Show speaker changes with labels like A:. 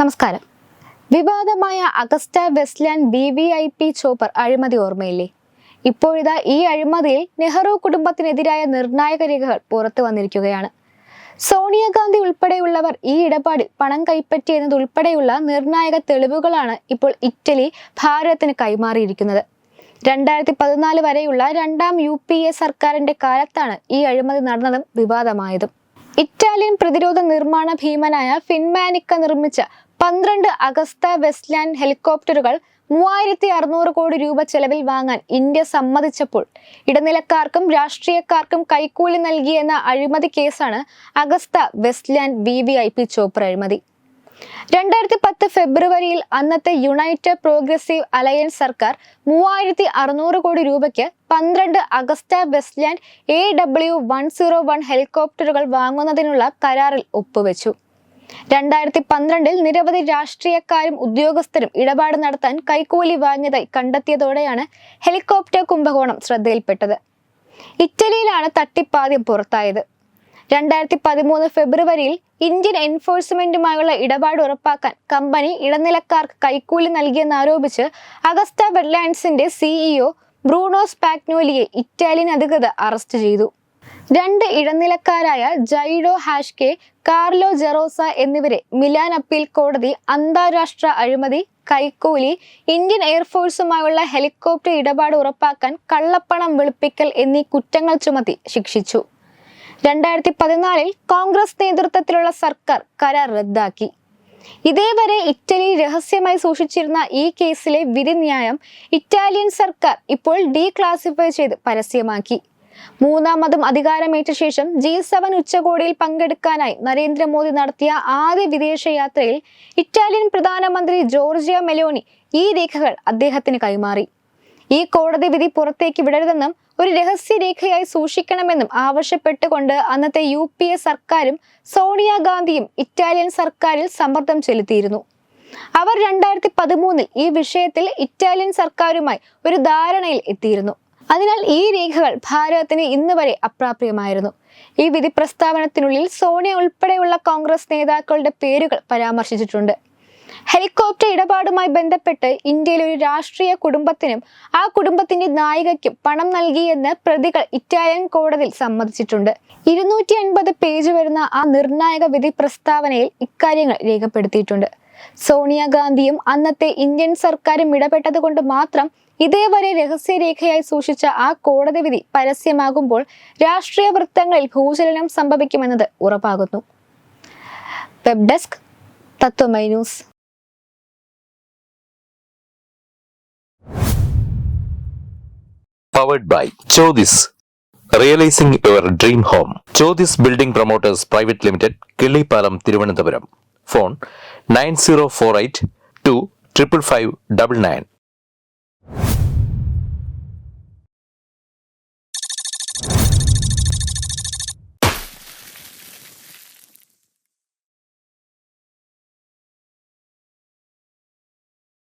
A: നമസ്കാരം. വിവാദമായ Agusta Westland B V I P chopper അഴിമതി ഓർമ്മയില്ലേ? ഇപ്പോഴിതാ ഈ അഴിമതിയിൽ നെഹ്റു കുടുംബത്തിനെതിരായ നിർണായക രേഖകൾ പുറത്തു വന്നിരിക്കുകയാണ്. സോണിയാഗാന്ധി ഉൾപ്പെടെയുള്ളവർ ഈ ഇടപാടിൽ പണം കൈപ്പറ്റി എന്നതുൾപ്പെടെയുള്ള നിർണായക തെളിവുകളാണ് ഇപ്പോൾ ഇറ്റലി ഭാരതത്തിന് കൈമാറിയിരിക്കുന്നത്. രണ്ടായിരത്തി പതിനാല് വരെയുള്ള രണ്ടാം യു പി എ സർക്കാരിന്റെ കാലത്താണ് ഈ അഴിമതി നടന്നതും വിവാദമായതും. ഇറ്റാലിയൻ പ്രതിരോധ നിർമ്മാണ ഭീമനായ ഫിൻമാനിക്ക നിർമ്മിച്ച പന്ത്രണ്ട് അഗസ്ത വെസ്റ്റ്ലാൻഡ് ഹെലികോപ്റ്ററുകൾ മൂവായിരത്തി അറുന്നൂറ് കോടി രൂപ ചെലവിൽ വാങ്ങാൻ ഇന്ത്യ സമ്മതിച്ചപ്പോൾ ഇടനിലക്കാർക്കും രാഷ്ട്രീയക്കാർക്കും കൈക്കൂലി നൽകിയെന്ന അഴിമതി കേസാണ് Agusta Westland V V I P chopper അഴിമതി. രണ്ടായിരത്തി പത്ത് ഫെബ്രുവരിയിൽ അന്നത്തെ യുണൈറ്റഡ് പ്രോഗ്രസീവ് അലയൻസ് സർക്കാർ മൂവായിരത്തി അറുന്നൂറ് കോടി രൂപയ്ക്ക് പന്ത്രണ്ട് Agusta Westland A W one zero one ഹെലികോപ്റ്ററുകൾ വാങ്ങുന്നതിനുള്ള കരാറിൽ ഒപ്പുവെച്ചു. രണ്ടായിരത്തി പന്ത്രണ്ടിൽ നിരവധി രാഷ്ട്രീയക്കാരും ഉദ്യോഗസ്ഥരും ഇടപാട് നടത്താൻ കൈക്കൂലി വാങ്ങിയതായി കണ്ടെത്തിയതോടെയാണ് ഹെലികോപ്റ്റർ കുംഭകോണം ശ്രദ്ധയിൽപ്പെട്ടത്. ഇറ്റലിയിലാണ് തട്ടിപ്പാദ്യം പുറത്തായത്. രണ്ടായിരത്തി പതിമൂന്ന് ഫെബ്രുവരിയിൽ ഇന്ത്യൻ എൻഫോഴ്സ്മെന്റുമായുള്ള ഇടപാട് ഉറപ്പാക്കാൻ കമ്പനി ഇടനിലക്കാർക്ക് കൈക്കൂലി നൽകിയെന്നാരോപിച്ച് അഗസ്റ്റ വെഡ്ലാൻഡ്സിന്റെ സിഇഒ ബ്രൂണോസ് പാക്നോലിയെ ഇറ്റാലിയൻ അധികൃതർ അറസ്റ്റ് ചെയ്തു. രണ്ട് ഇടനിലക്കാരായ ജൈഡോ ഹാഷ്കെ കാർലോ ജെറോസ എന്നിവരെ മിലാൻ അപ്പീൽ കോടതി അന്താരാഷ്ട്ര അഴിമതി കൈക്കൂലി ഇന്ത്യൻ എയർഫോഴ്സുമായുള്ള ഹെലികോപ്റ്റർ ഇടപാട് ഉറപ്പാക്കാൻ കള്ളപ്പണം വെളുപ്പിക്കൽ എന്നീ കുറ്റങ്ങൾ ചുമത്തി ശിക്ഷിച്ചു. രണ്ടായിരത്തി പതിനാലിൽ കോൺഗ്രസ് നേതൃത്വത്തിലുള്ള സർക്കാർ കരാർ റദ്ദാക്കി. ഇതേവരെ ഇറ്റലി രഹസ്യമായി സൂക്ഷിച്ചിരുന്ന ഈ കേസിലെ വിധിന്യായം ഇറ്റാലിയൻ സർക്കാർ ഇപ്പോൾ ഡീക്ലാസിഫൈ ചെയ്ത് പരസ്യമാക്കി. മൂന്നാമതും അധികാരമേറ്റ ശേഷം ജി സെവൻ ഉച്ചകോടിയിൽ പങ്കെടുക്കാനായി നരേന്ദ്രമോദി നടത്തിയ ആദ്യ വിദേശയാത്രയിൽ ഇറ്റാലിയൻ പ്രധാനമന്ത്രി ജോർജിയ മെലോണി ഈ രേഖകൾ അദ്ദേഹത്തിന് കൈമാറി. ഈ കോടതി വിധി പുറത്തേക്ക് വിടരുതെന്നും ഒരു രഹസ്യരേഖയായി സൂക്ഷിക്കണമെന്നും ആവശ്യപ്പെട്ടുകൊണ്ട് അന്നത്തെ യു പി എ സർക്കാരും സോണിയാഗാന്ധിയും ഇറ്റാലിയൻ സർക്കാരിൽ സമ്മർദ്ദം ചെലുത്തിയിരുന്നു. അവർ രണ്ടായിരത്തി പതിമൂന്നിൽ ഈ വിഷയത്തിൽ ഇറ്റാലിയൻ സർക്കാരുമായി ഒരു ധാരണയിൽ എത്തിയിരുന്നു. അതിനാൽ ഈ രേഖകൾ ഭാരതത്തിന് ഇന്ന് വരെ അപ്രാപ്യമായിരുന്നു. ഈ വിധി പ്രസ്താവനത്തിനുള്ളിൽ സോണിയ ഉൾപ്പെടെയുള്ള കോൺഗ്രസ് നേതാക്കളുടെ പേരുകൾ പരാമർശിച്ചിട്ടുണ്ട്. ഹെലികോപ്റ്റർ ഇടപാടുമായി ബന്ധപ്പെട്ട് ഇന്ത്യയിലെ ഒരു രാഷ്ട്രീയ കുടുംബത്തിനും ആ കുടുംബത്തിന്റെ നായികയ്ക്കും പണം നൽകിയെന്ന് പ്രതികൾ ഇറ്റാലിയൻ കോടതിയിൽ സമ്മതിച്ചിട്ടുണ്ട്. ഇരുന്നൂറ്റി അൻപത് പേജ് വരുന്ന ആ നിർണായക വിധി പ്രസ്താവനയിൽ ഇക്കാര്യങ്ങൾ രേഖപ്പെടുത്തിയിട്ടുണ്ട്. സോണിയാഗാന്ധിയും അന്നത്തെ ഇന്ത്യൻ സർക്കാരും ഇടപെട്ടത് കൊണ്ട് മാത്രം ഇതേവരെ രഹസ്യരേഖയായി സൂക്ഷിച്ച ആ കോടതി വിധി പരസ്യമാകുമ്പോൾ രാഷ്ട്രീയ വൃത്തങ്ങളിൽ ഭൂചലനം സംഭവിക്കുമെന്നത് ഉറപ്പാകുന്നു. Web desk Tatwamayi news.